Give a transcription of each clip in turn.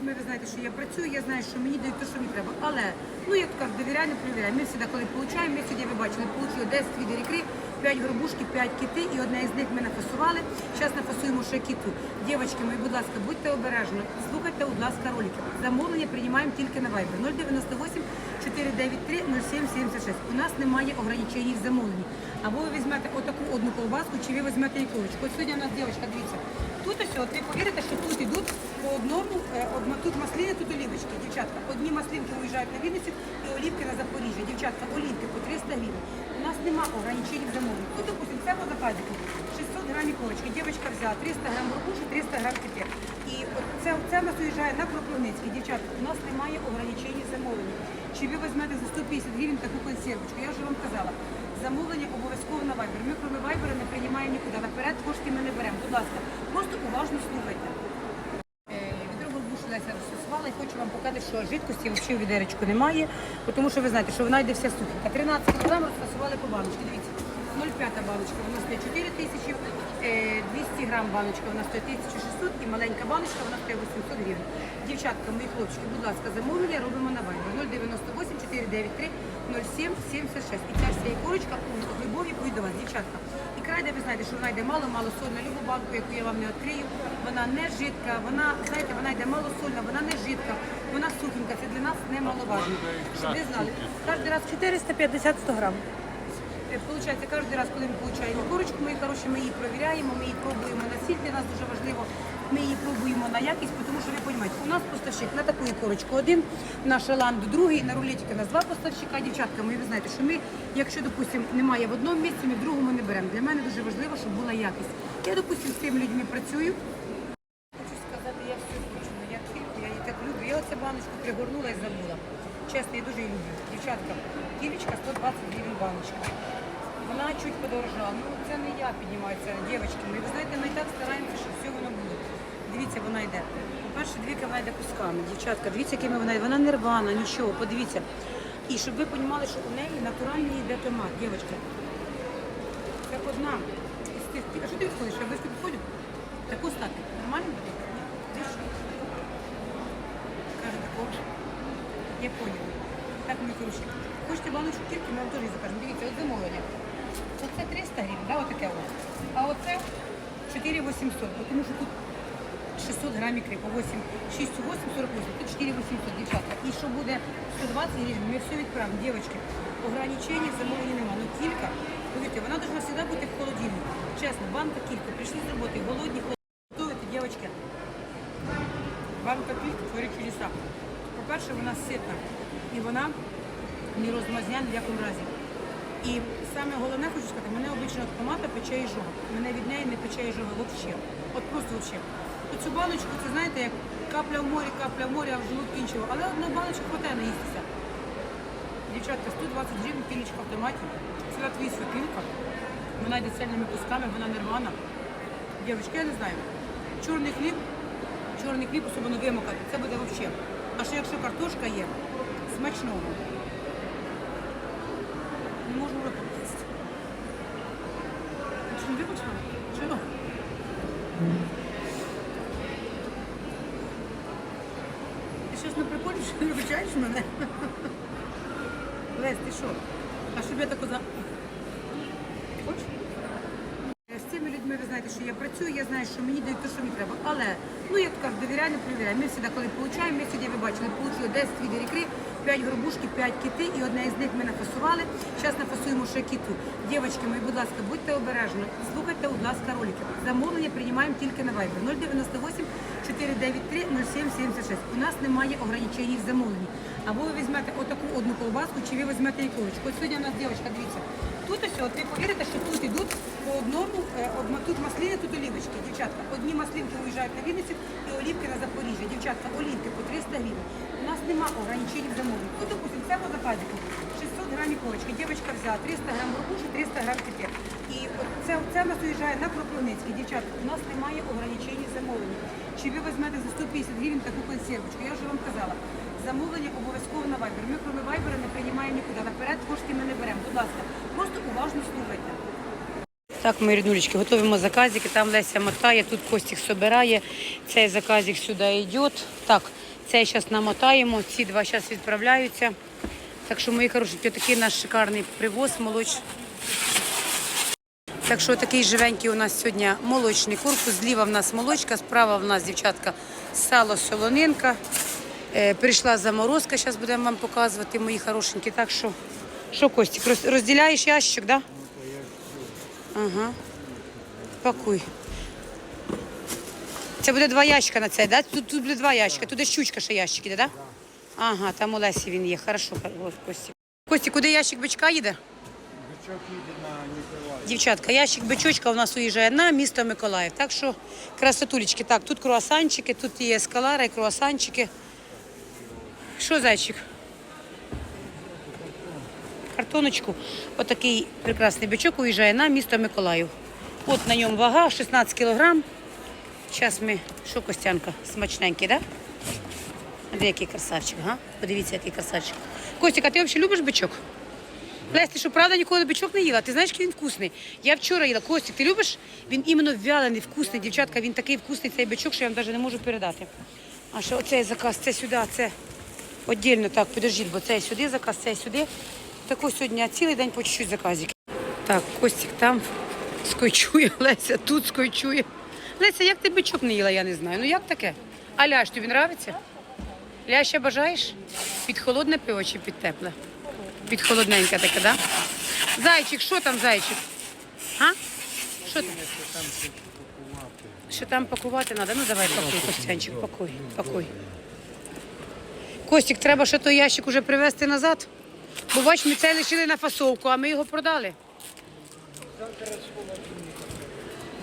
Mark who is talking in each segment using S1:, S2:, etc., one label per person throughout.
S1: людьми, ви знаєте, що я працюю, я знаю, що мені дають те, що мені треба. Але, ну як то кажуть, довіряй, не перевіряй. Ми завжди, коли получаємо, ми сьогодні ви бачили, отримали 10 відер ікри, 5 горбушки, 5 кити, і одне із них ми нафасували. Зараз нафасуємо ще киту. Дівчатки мої, будь ласка, будьте обережні. Слухайте, будь ласка, ролики. Замовлення приймаємо тільки на Viber 098 493 0776. У нас немає ограничень в замовленні. Або ви візьмете отаку одну колбаску, чи ви візьмете ікорочку. От сьогодні у нас дівчатка, дивіться. Тут ось, от ви повірите, що тут йдуть по одному, е, тут маслини, тут олівочки. Дівчатка, одні маслинки виїжджають на Вінницю і олівки на Запоріжжя. Дівчатка, олівки по 300 гривень. Нас нема ограничень в замовленні. Тут, допустим, це по заказику. 600 грамів ікорочки. Дівчатка взяла 300 грам горбуші, 300 грам кипір. І це, це в нас уїжджає на Кропивницький. Дівчатка, у нас немає ограничень в замовленні. Чи ви візьмете за 150 гривень таку консервочку? Я вже вам казала. Замовлення обов'язково на Viber. Ми крім Viber не приймаємо нікуди. Наперед кошти ми не беремо. Будь ласка, просто уважно слухайте. Хочу вам показати, що жидкості взагалі у відеречку немає, тому що ви знаєте, що вона йде вся сухенька. 13 кг розфасували по баночці. Дивіться, 0,5 баночка, вона стоїть 4 тисячі, е, 200 грам баночка, вона стоїть 1600 і маленька баночка, вона стоїть 800 гривень. Дівчатка, мої хлопчики, будь ласка, замовлення робимо на вайбер. 098 493 07 76. І ця вся корочка у любові буде до вас, дівчатка. І крайде, ви знаєте, що вона йде мало-мало сольна. Любу банку, яку я вам не відкрию, вона не жидка, вона, знаєте, вона йде малосольна, вона не жидка, вона сухенька. Це для нас немаловажно. Щоб ви знали, кожен раз
S2: 450-100 грам.
S1: Е, Получається, кожен раз, коли ми получаємо курочку, ми хороші, ми її провіряємо, ми її пробуємо на сіль, для нас дуже важливо. Ми її пробуємо на якість, тому що ви розумієте, у нас поставщик на таку курочку один, на шаланду другий, на рулетики у нас два поставщика, дівчатка. Ми ви знаєте, що ми, якщо, допустимо, немає в одному місці, ми в другому не беремо. Для мене дуже важливо, щоб була якість. Я, допустимо, з цими людьми працюю. Хочу сказати, я все хочу, ну я кільку, я її так люблю. Я оце баночку пригорнула і забула. Чесно, я дуже її люблю. Дівчатка, кілечка 120 гривень баночка. Вона чуть подорожала. Ну це не я піднімаю це, дівчатки. Ми, ви знаєте, ми і так стараємося, щоб все воно було. Дивіться, вона йде. По-перше, двіка вона йде кусками. Дівчатка, дивіться, якими вона йде. Вона не рвана, нічого, подивіться. І щоб ви розуміли, що у неї натуральний йде томат, дівчатка. Це одна. А що ти відходиш? Я близько підходю? Таку стати. Нормально буде? Ти що? Каже, такого. Я поняла. Так, мої хороші. Хочете баночку кільки, ми вам теж закажемо. Дивіться, от замовлення. Оце 300 гривень, да, отаке ось. А оце 4800, бо тому що тут 600 грамів по 8, 6, 8, 48, тут 4800, дівчатка. І що буде 120 гривень, ми все відправимо. Дівчатки, ограничень в замовленні немає. Ну кілька, повірте, вона повинна завжди бути в холодильнику. Чесно, банка кілька, прийшли з роботи, голодні, холодні. Готуєте, дівчатки. Банка кілька творить чудеса. По-перше, вона ситна і вона не розмазняє ні в якому разі. І саме головне, хочу сказати, мене обично від томата пече і жога. Мене від неї не пече і жога. От просто взагалі. Оцю баночку, це знаєте, як капля в морі, капля в морі, а в желудку іншого. Але одну баночку хватає наїстися. Дівчатка, 120 гривень кілечка в томаті. Ціла твій світилка. Вона йде цельними кусками, вона не рвана. Дівчатки, я не знаю. Чорний хліб, чорний хліб, особливо вимокати, це буде взагалі. А ще якщо картошка є, смачного. Не можу ротом їсти. Ти що не випочила? Чого? Ти щось не приколюєш, не вибачаєш мене? Лесь, ти що? А щоб я таку за... Ти хочеш? З цими людьми ви знаєте, що я працюю, я знаю, що мені дають те, що мені треба. Але, ну як кажуть, довіряй, не перевіряй. Ми завжди, коли получаємо, ми сьогодні ви бачили, получили 10 відер ікри, 5 горбушки, 5 кити, і одне із них ми нафасували. Зараз нафасуємо ще киту. Дівчатки мої, будь ласка, будьте обережні. Слухайте, будь ласка, ролики. Замовлення приймаємо тільки на Viber 098 493 0776. У нас немає ограничень в замовленні. Або ви візьмете отаку одну колбаску, чи ви візьмете ікорочку. Ось сьогодні у нас дівчатка, дивіться. Тут ось, от ви повірите, що тут йдуть по одному, е, тут маслини, тут олівочки. Дівчатка, одні маслинки виїжджають на Вінницю і олівки на Запоріжжя. Дівчатка, олівки по 300 гривень. У нас нема ограничень в замовленні. Тут, допустим, це по заказику. 600 грамів корочки. Дівчатка взяла 300 грам горбуші, 300 грам кипір. І от це, це в нас уїжджає на Кропивницький. Дівчатка, у нас немає ограничень в замовленні. Чи ви візьмете за 150 гривень таку консервочку? Я вже вам казала. Замовлення обов'язково на Viber. Ми крім Viber не приймаємо нікуди. Наперед кошти ми не беремо. Будь ласка, просто уважно слухайте. Так, мої ріднулечки, готуємо заказики. Там Леся мотає, тут Костік собирає. Цей заказик сюди йде. Так, цей зараз намотаємо, ці два зараз відправляються. Так що, мої хороші, такий наш шикарний привоз молочний. Так що такий живенький у нас сьогодні молочний корпус. Зліва в нас молочка, справа в нас дівчатка сало солонинка. Е, прийшла заморозка, зараз будемо вам показувати, мої хорошенькі. Так що, що Костік, розділяєш ящик, так? Да? Ага. Пакуй. Це буде два ящика на цей, да? Тут, тут буде два ящика, туди щучка ще ящик іде, так? Да? Ага, там у Лесі він є. Хорошо, Костік. Костік, куди ящик бичка їде?
S2: Бичок їде на Ніколаїв.
S1: Дівчатка, ящик бичочка у нас уїжджає на місто Миколаїв. Так що красотулечки. Так, тут круасанчики, тут є ескалара і круасанчики. Що, зайчик? Картоночку. Отакий прекрасний бичок уїжджає на місто Миколаїв. От на ньому вага 16 кілограм. Зараз ми. Що, Костянка? Смачненький, так? Да? Який красавчик, га? Подивіться, який красавчик. Костік, а ти взагалі любиш бичок? Лесь, ти що, правда, ніколи бичок не їла? Ти знаєш, який він вкусний? Я вчора їла. Костік, ти любиш? Він іменно вялений, вкусний. Дівчатка, він такий вкусний, цей бичок, що я вам навіть не можу передати. А що оцей заказ, це сюди, це віддільно так, підождіть, бо цей сюди заказ, цей сюди. Так ось сьогодні цілий день по чуть-чуть заказик. Так, Костік там скойчує, Леся тут скойчує. Леся, як ти бичок не їла, я не знаю. Ну як таке? А ляш, тобі нравиться? Ляща бажаєш? Під холодне пиво чи під тепле? Під холодненьке таке, да? Зайчик, що там зайчик? А? Що там? Що там пакувати треба? Ну давай пакуй, Костянчик, пакуй, пакуй. Костік, треба ще той ящик уже привезти назад. Бо бач, ми це лишили на фасовку, а ми його продали.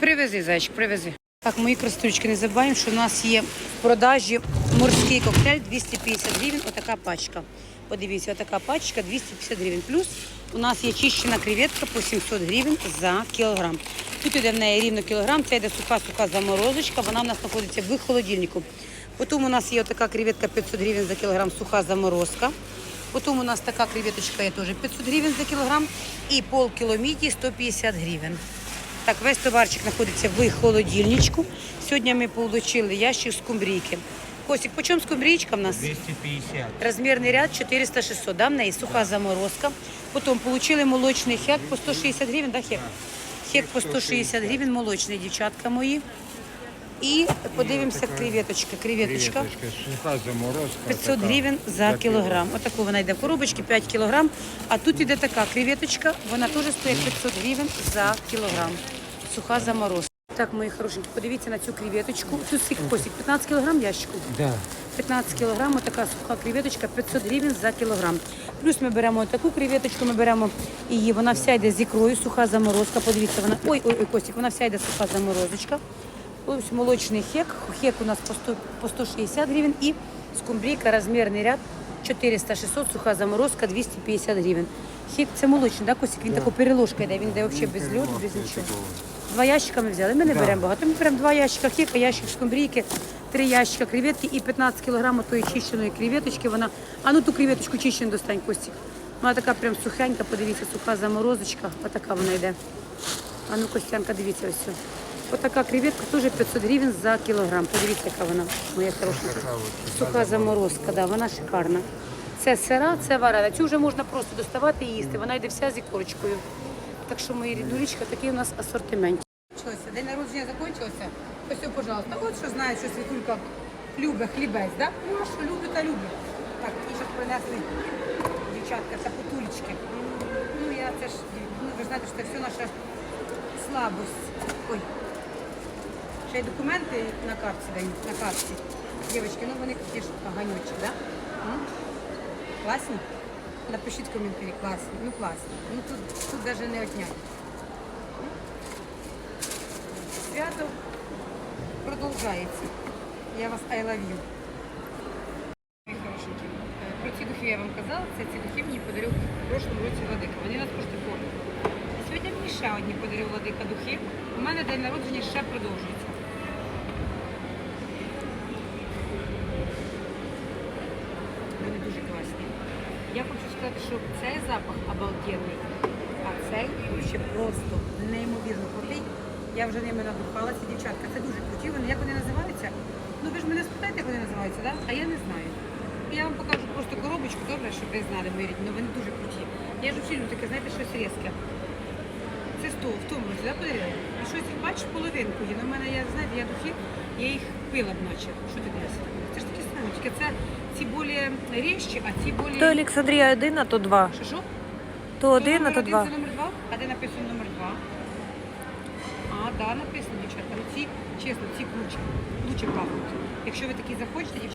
S1: Привези, зайчик, привези. Так, мої красотулечки, не забуваємо, що у нас є в продажі морський коктейль 250 гривень, отака пачка. Подивіться, отака пачка 250 гривень. Плюс у нас є чищена креветка по 700 гривень за кілограм. Тут іде в неї рівно кілограм, це йде суха-суха заморозочка, вона в нас знаходиться в холодильнику. Потім у нас є отака креветка 500 гривень за кілограм, суха заморозка. Потім у нас така креветочка є теж 500 гривень за кілограм і пол міді 150 гривень. Так, весь товарчик знаходиться в холодильничку. Сьогодні ми отримали ящик скумбрійки. Косик, по чому скумбрійка в нас?
S2: 250.
S1: Розмірний ряд 400-600, да, в неї суха заморозка. Потім отримали молочний хек по 160 гривень, да, хек? Хек по 160 гривень, молочний, дівчатка мої. І подивимося креветочка. Креветочка.
S2: Креветочка, суха заморозка.
S1: 500
S2: така,
S1: гривень за кілограм. Отаку вона йде в коробочці, 5 кілограм. А тут іде така креветочка, вона теж стоїть 500 гривень за кілограм. Суха заморозка. Так, мої хорошенькі, подивіться на цю креветочку. Тут скільки косик? 15 кілограм ящику?
S2: Да.
S1: 15 кілограм, така суха креветочка, 500 гривень за кілограм. Плюс ми беремо таку креветочку, ми беремо її, вона вся йде з ікрою, суха заморозка. Подивіться, вона. Ой, ой, ой, Костік, вона вся йде суха заморозочка. Ось молочний хек. Хек у нас по, 100, по 160 гривень і скумбрійка, розмірний ряд 400-600, суха заморозка 250 гривень. Хек це молочний, да, Костік? Він таку переложка йде, він йде взагалі без льоду, без нічого. Два ящика ми взяли. Ми не беремо багато. Ми беремо два ящика хека, ящик скумбрійки, три ящика креветки і 15 кілограмів тої чищеної креветочки. Вона, а ну ту креветочку чищену достань, Костік. Вона така прям сухенька, подивіться, суха заморозочка. Отака вона йде. А ну, Костянка, дивіться ось. Отака креветка теж 500 гривень за кілограм. Подивіться, яка вона, моя хороша. Суха заморозка, да, вона шикарна. Це сира, це варена. Цю вже можна просто доставати і їсти. Вона йде вся з ікорочкою. Так що, мої рідулічка, такий у нас асортимент. День народження закінчився. Ось, пожалуйста. От що знає, що світулька любить хлібець, да? Ну, а що любить, та любить. Так, і ще принесли дівчатка та потулечки. Ну, я це ну, ви знаєте, що це все наша слабость. Ой. Ще й документи на картці дають, на картці. Дівчатки, ну вони такі ж ганючі, да? Класні? Напишіть коментарі, класні. Ну класні. Ну тут, тут навіть не отнять. Свято продовжається. Я вас I love you. Е, Про ці духи я вам казала, це ці духи мені подарив в прошлому році Владика. Вони нас просто формі. Сьогодні мені ще одні подарив Владика духи. У мене день народження ще продовжується. Вони дуже класні. Я хочу сказати, що цей запах обалденний. А цей ще просто неймовірно крутий. Я вже ними надухалася, дівчатка. Це дуже круті. Вони як вони називаються? Ну ви ж мене спитаєте, як вони називаються, да? а я не знаю. Я вам покажу просто коробочку, добре, щоб ви знали мої рідні, але вони дуже круті. Я ж люблю таке, знаєте, щось різке. Це того, в тому році, да, подарила? І щось, бачиш, половинку є. Ну, в мене, я, знаєте, я духи, я їх пила наче. Що ти дивишся? Це ж такі тільки це ці більш ріжчі, а ці більш...
S3: То Олександрія 1, а то 2.
S1: Що, що?
S3: То 1, а то
S1: два.
S3: 2.
S1: Це номер два? А де написано номер два? А, да, написано, дівчата. Ці, чесно, ці круче. Лучше пахнуть. Якщо ви такі захочете,